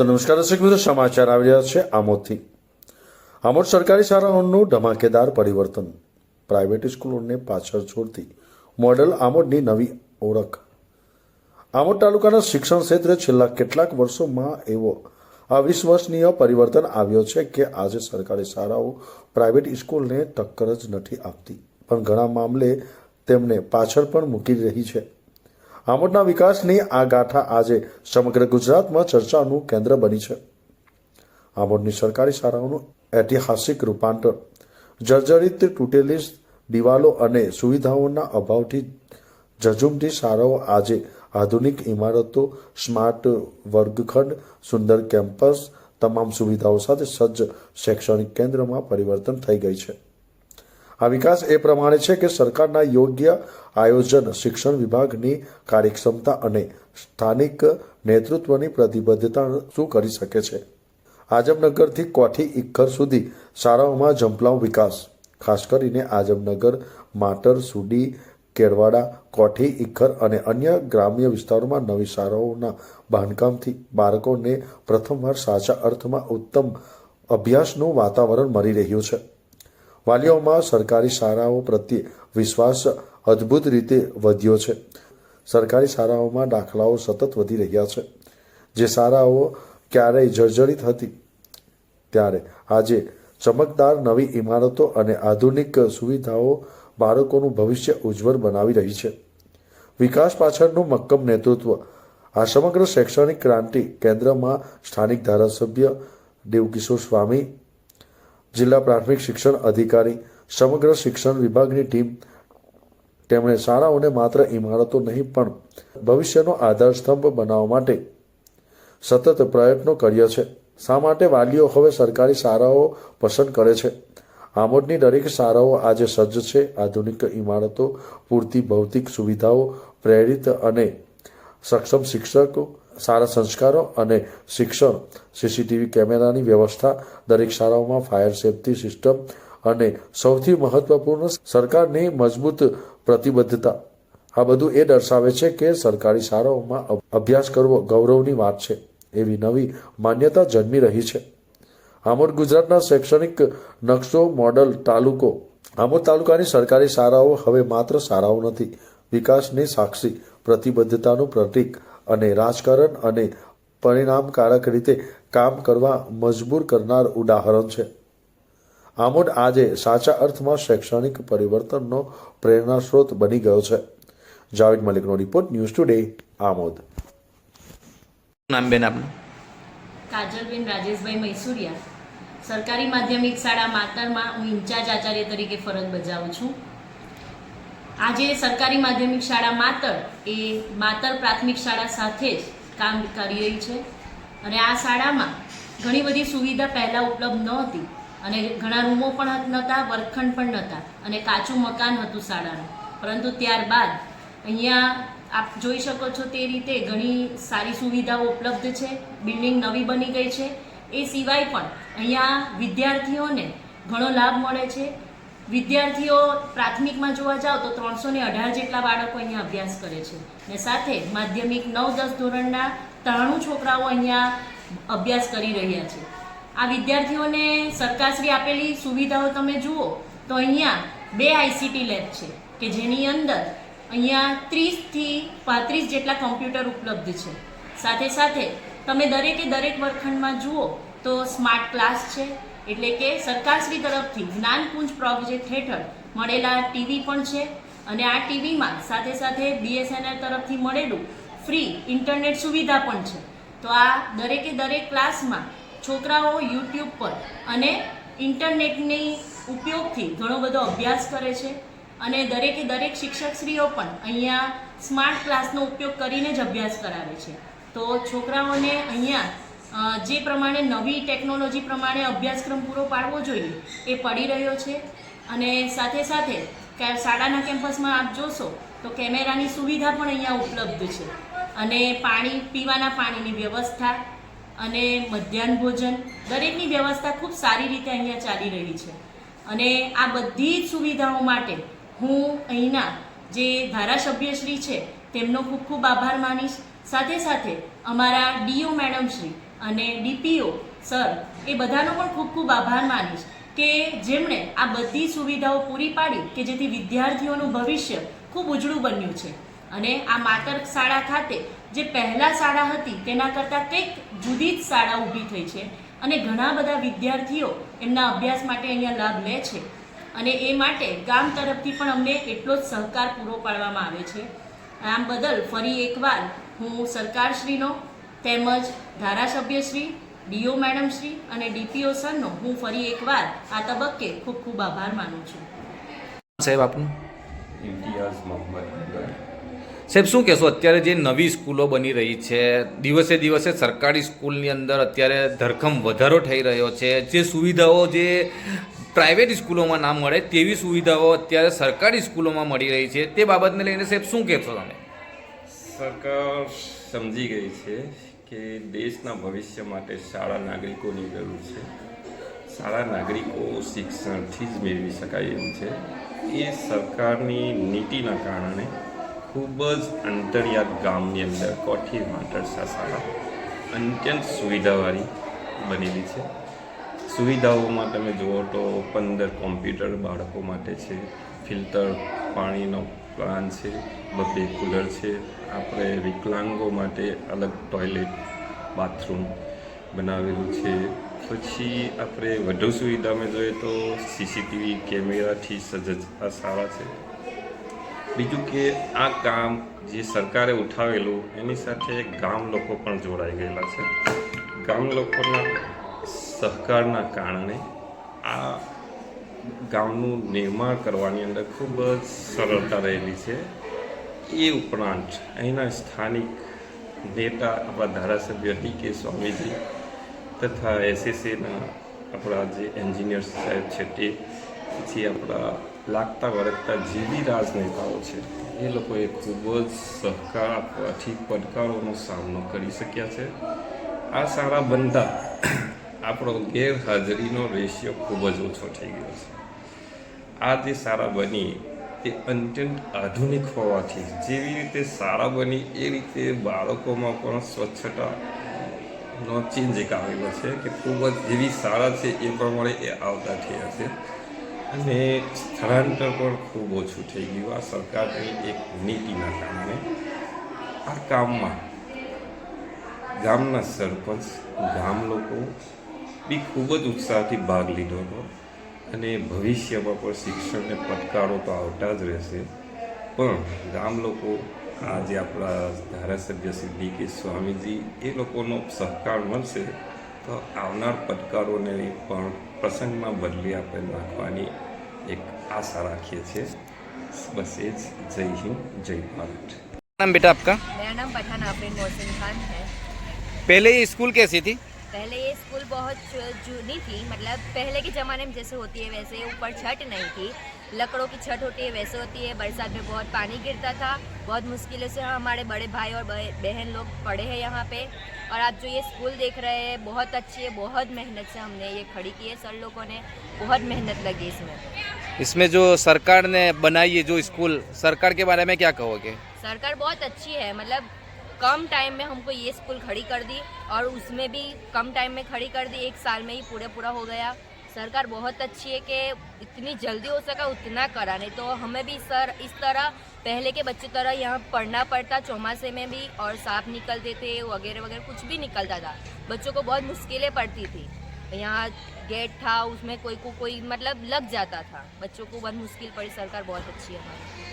તો નમસ્કાર દર્શક મિત્રો, સમાચાર આવી રહ્યા છે આમોદથી. આમોદ સરકારી શાળાઓનું ધમાકેદાર પરિવર્તન. પ્રાઇવેટ સ્કૂલોને પાછળ છોડતી મોડેલ આમોદની નવી ઓળખ. આમોદ તાલુકાના શિક્ષણ ક્ષેત્રે છેલ્લા કેટલાક વર્ષોમાં એવો અવિશ્વસનીય પરિવર્તન આવ્યો છે કે આજે સરકારી શાળાઓ પ્રાઇવેટ સ્કૂલને ટક્કર જ નથી આપતી. પણ ઘણા મામલે તેમને પાછળ પણ મૂકી રહી છે. આમોદના વિકાસની આ ગાથા આજે સમગ્ર ગુજરાતમાં ચર્ચાનું કેન્દ્ર બની છે. આમોદની સરકારી શાળાઓનું ઐતિહાસિક રૂપાંતર, જર્જરિત તૂટેલી દિવાલો અને સુવિધાઓના અભાવથી ઝઝુમતી શાળાઓ આજે આધુનિક ઇમારતો, સ્માર્ટ વર્ગખંડ, સુંદર કેમ્પસ, તમામ સુવિધાઓ સાથે સજ્જ શૈક્ષણિક કેન્દ્રમાં પરિવર્તન થઈ ગઈ છે. આ વિકાસ એ પ્રમાણે છે કે સરકારના યોગ્ય આયોજન, શિક્ષણ વિભાગની કાર્યક્ષમતા અને સ્થાનિક નેતૃત્વની પ્રતિબદ્ધતા શું કરી શકે છે? આજમનગરથી કોઠી ઇખર સુધી શાળાઓમાં ઝંપલાવ વિકાસ, ખાસ કરીને આજમનગર માટર, સુડી, કેળવાડા, કોઠી ઇખર અને અન્ય ગ્રામ્ય વિસ્તારોમાં નવી શાળાઓના બાંધકામથી બાળકોને પ્રથમવાર સાચા અર્થમાં ઉત્તમ અભ્યાસનું વાતાવરણ મળી રહ્યું છે. વાલીઓમાં સરકારી શાળાઓ પ્રત્યે વિશ્વાસ અદ્ભુત રીતે વધ્યો છે. સરકારી શાળાઓમાં દાખલાઓ સતત વધી રહ્યા છે. જે શાળાઓ ક્યારેય જર્જરિત હતી, ત્યારે આજે ચમકદાર નવી ઇમારતો અને આધુનિક સુવિધાઓ બાળકોનું ભવિષ્ય ઉજ્જવળ બનાવી રહી છે. વિકાસ પાછળનું મક્કમ નેતૃત્વ આ સમગ્ર શૈક્ષણિક ક્રાંતિ કેન્દ્રમાં સ્થાનિક ધારાસભ્ય દેવકિશોર સ્વામી જિલ્લા પ્રાથમિક શિક્ષણ અધિકારી, સમગ્ર શિક્ષણ વિભાગની ટીમ, તેમણે શાળાઓને માત્ર ઇમારતો નહીં, પણ ભવિષ્યનો આધારસ્તંભ બનાવવા માટે સતત પ્રયત્નો કર્યા છે. શા માટે વાલીઓ હવે સરકારી શાળાઓ પસંદ કરે છે? આમોદની દરેક શાળાઓ આજે સજ્જ છે. આધુનિક ઇમારતો, પૂરતી ભૌતિક સુવિધાઓ, પ્રેરિત અને સક્ષમ શિક્ષકો સારા સંસ્કારો અને શિક્ષણ, સીસીટીવી કેમેરાની વ્યવસ્થા, દરેક શાળાઓમાં ફાયર સેફટી સિસ્ટમ અને સૌથી મહત્વપૂર્ણ સરકારની મજબૂત પ્રતિબદ્ધતા. આ બધું એ દર્શાવે છે કે સરકારી શાળાઓમાં અભ્યાસ કરવો ગૌરવની વાત છે. એવી નવી માન્યતા જન્મી રહી છે. આમોદ ગુજરાતના શૈક્ષણિક નકશો, મોડલ, તાલુકો. આમોદ તાલુકાની સરકારી શાળાઓ હવે માત્ર શાળાઓ નથી, વિકાસની સાક્ષી પ્રતિબદ્ધતાનું પ્રતીક અને રાજકારણ અને પરિણામકારક રીતે કામ કરવા મજબૂર કરનાર ઉદાહરણ છે. આમોદ આજે સાચા અર્થમાં શૈક્ષણિક પરિવર્તનનો પ્રેરણા સ્ત્રોત બની ગયો છે. જાવેદ મલિકનો રિપોર્ટ ન્યૂઝ ટુડે આમોદ. નામ બેન આપનું? કાજલબેન રાજેશભાઈ મૈસુરિયા. સરકારી માધ્યમિક શાળા માતરમાં હું ઇન્ચાર્જ આચાર્ય તરીકે ફરજ બજાવું છું. આજે સરકારી માધ્યમિક શાળા માતર એ માતર પ્રાથમિક શાળા સાથે જ કામ કરી રહી છે. અને આ શાળામાં ઘણી બધી સુવિધા પહેલાં ઉપલબ્ધ નહોતી. અને ઘણા રૂમો પણ નહોતા વર્ગખંડ પણ નહોતા અને કાચું મકાન હતું શાળાનું. પરંતુ ત્યારબાદ અહીંયા આપ જોઈ શકો છો તે રીતે ઘણી સારી સુવિધાઓ ઉપલબ્ધ છે. બિલ્ડિંગ નવી બની ગઈ છે. એ સિવાય પણ અહીંયા વિદ્યાર્થીઓને ઘણો લાભ મળે છે. વિદ્યાર્થીઓ પ્રાથમિકમાં જોવા જાઓ તો ત્રણસો ને અઢાર જેટલા બાળકો અહીંયા અભ્યાસ કરે છે. ને સાથે માધ્યમિક નવ દસ ધોરણના ત્રાણું છોકરાઓ અહીંયા અભ્યાસ કરી રહ્યા છે. આ વિદ્યાર્થીઓને સરકારશ્રી આપેલી સુવિધાઓ તમે જુઓ તો અહીંયા બે આઈસીટી લેબ છે કે જેની અંદર અહીંયા ત્રીસથી પાંત્રીસ જેટલા કમ્પ્યુટર ઉપલબ્ધ છે. સાથે સાથે તમે દરેકે દરેક વર્ગખંડમાં જુઓ તો સ્માર્ટ ક્લાસ છે એટલે કે સરકારશ્રી તરફથી જ્ઞાનપુંજ પ્રોજેક્ટ હેઠળ મળેલા ટીવી પણ છે અને આ ટીવીમાં સાથે સાથે બીએસએનએલ તરફથી મળેલું ફ્રી ઇન્ટરનેટ સુવિધા પણ છે. તો આ દરેકે દરેક ક્લાસમાં છોકરાઓ યુટ્યુબ પર અને ઇન્ટરનેટની ઉપયોગથી ઘણો બધો અભ્યાસ કરે છે અને દરેકે દરેક શિક્ષકશ્રીઓ પણ અહીંયા સ્માર્ટ ક્લાસનો ઉપયોગ કરીને જ અભ્યાસ કરાવે છે. તો છોકરાઓને અહીંયા જે પ્રમાણે નવી ટેકનોલોજી પ્રમાણે અભ્યાસક્રમ પૂરો પાડવો જોઈએ, એ પડી રહ્યો છે. અને સાથે સાથે શાળાના કેમ્પસમાં આપ જોશો, તો કેમેરાની સુવિધા પણ અહીંયા ઉપલબ્ધ છે. અને પાણી, પીવાના પાણીની વ્યવસ્થા અને મધ્યાહન ભોજન, દરેકની વ્યવસ્થા ખૂબ સારી રીતે અહીંયા ચાલી રહી છે. અને આ બધી જ સુવિધાઓ માટે હું અહીંના જે ધારાસભ્યશ્રી છે, તેમનો ખૂબ ખૂબ આભાર માનીશ. સાથે સાથે અમારા ડીઓ મેડમ શ્રી અને ડીપીઓ, સર, એ બધાનો પણ ખૂબ ખૂબ આભાર માનીશ કે જેમણે આ બધી સુવિધાઓ પૂરી પાડી કે જેથી વિદ્યાર્થીઓનું ભવિષ્ય ખૂબ ઉજળું બન્યું છે. અને આ માતર શાળા ખાતે જે પહેલાં શાળા હતી, તેના કરતાં કંઈક જુદી જ શાળા ઊભી થઈ છે અને ઘણા બધા વિદ્યાર્થીઓ એમના અભ્યાસ માટે અહીંયા લાભ લે છે. અને એ માટે ગામ તરફથી પણ અમને એટલો જ સહકાર પૂરો પાડવામાં આવે છે. આમ બદલ ફરી એકવાર હું સરકારશ્રીનો તેમજ ધારાસભ્યશ્રી ડીઓ મેડમશ્રી અને ડીપીઓ સરનો હું ફરી એકવાર આ તબક્કે ખૂબ ખૂબ આભાર માનું છું. સાહેબ આપનું? ઇમ્તિયાઝ મોહમ્મદ સાહેબ શું કહેશો? અત્યારે જે નવી સ્કૂલો બની રહી છે દિવસે દિવસે સરકારી સ્કૂલની અંદર અત્યારે ધરખમ વધારો થઈ રહ્યો છે. જે સુવિધાઓ જે પ્રાઇવેટ સ્કૂલોમાં ના મળે તેવી સુવિધાઓ અત્યારે સરકારી સ્કૂલોમાં મળી રહી છે. તે બાબતને લઈને સાહેબ શું કહેશો તમે? સરકાર સમજી ગઈ છે કે દેશના ભવિષ્ય માટે શાળા નાગરિકોની જરૂર છે. શાળા નાગરિકો શિક્ષણથી જ મેળવી શકાય એવું છે. એ સરકારની નીતિના કારણે ખૂબ જ અંતરિયાત ગામની અંદર કોઠી માટરસા શાળા અત્યંત સુવિધાવાળી બનેલી છે. સુવિધાઓમાં તમે જુઓ તો પંદર કોમ્પ્યુટર બાળકો માટે છે, ફિલ્ટર પાણીનો પ્લાન છે બબે કુલર છે. આપણે વિકલાંગો માટે અલગ ટોયલેટ બાથરૂમ બનાવેલું છે. પછી આપણે વધુ સુવિધામાં જોઈએ તો સીસીટીવી કેમેરાથી સજ્જ આ સારા છે. બીજું કે આ કામ જે સરકારે ઉઠાવેલું, એની સાથે ગામ લોકો પણ જોડાઈ ગયેલા છે. ગામ લોકોના સહકારના કારણે આ ગામનું નિર્માણ કરવાની અંદર ખૂબ જ સરળતા રહેલી છે. એ ઉપરાંત અહીંના સ્થાનિક નેતા, આપણા ધારાસભ્ય ડી કે સ્વામીજી તથા એસએસએના આપણા જે એન્જિનિયર સાહેબ છે તે, પછી આપણા લાગતા વળગતા જેવી રાજનેતાઓ છે, એ લોકોએ ખૂબ જ સહકાર આપવાથી પડકારોનો સામનો કરી શક્યા છે. આ શાળા બનતા આપણો ગેરહાજરીનો રેશિયો ખૂબ જ ઓછો થઈ ગયો છે. આ જે શાળા બની તે અત્યંત આધુનિક હોવાથી જેવી રીતે શાળા બની એ રીતે બાળકોમાં પણ સ્વચ્છતા નો ચેન્જ એક આવેલો છે કે ખૂબ જ જેવી શાળા છે એ પ્રમાણે એ આવતા થયા છે. અને સ્થળાંતર પણ ખૂબ ઓછું થઈ ગયું. આ સરકારની એક નીતિના કારણે આ કામમાં ગામના સરપંચ, ગામ લોકો બી ખૂબ જ ઉત્સાહથી ભાગ લીધો હતો અને ભવિષ્યમાં પણ શિક્ષણને પડકારો તો આવતા જ રહેશે પણ ગામ લોકો આજે આપણા ધારાસભ્ય શ્રી ડી કે સ્વામીજી એ લોકોનો સહકાર મળશે તો આવનાર પડકારોને પણ પ્રસંગમાં બદલી આપણે નાખવાની એક આશા રાખીએ છીએ બસ એ જ જય હિન્દ જય ભારત नाम बेटा आपका मेरा नाम पठान आफरीन मोहसिन खान है पहले ये स्कूल कैसी थी पहले ये स्कूल बहुत जूनी थी मतलब पहले के ज़माने में जैसे होती है वैसे ऊपर छत नहीं थी। लकड़ों की छत होती है वैसे होती है। बरसात में बहुत पानी गिरता था। बहुत मुश्किलों से हमारे बड़े भाई और बहन लोग पढ़े हैं यहाँ पे। और आप जो ये स्कूल देख रहे हैं बहुत अच्छी है बहुत मेहनत से हमने ये खड़ी की है सर लोगों ने। बहुत मेहनत लगी इसमें। इसमें जो सरकार ने बनाई है जो स्कूल सरकार के बारे में क्या कहोगे? सरकार बहुत अच्छी है मतलब कम टाइम में हमको ये स्कूल खड़ी कर दी और उसमें भी कम टाइम में खड़ी कर दी। एक साल में ही पूरा पूरा हो गया। सरकार बहुत अच्छी है कि इतनी जल्दी हो सका, उतना करा। नहीं तो हमें भी सर इस तरह, पहले के बच्चों तरह यहाँ पढ़ना पड़ता, चौमासे में भी और सांप निकलते थे, वगैरह वगैरह, कुछ भी निकलता था। बच्चों को बहुत मुश्किलें पड़ती थी। यहाँ गेट था, उसमें कोई को, कोई मतलब लग जाता था। बच्चों को बहुत मुश्किल पड़ी, सरकार बहुत अच्छी है हमारी।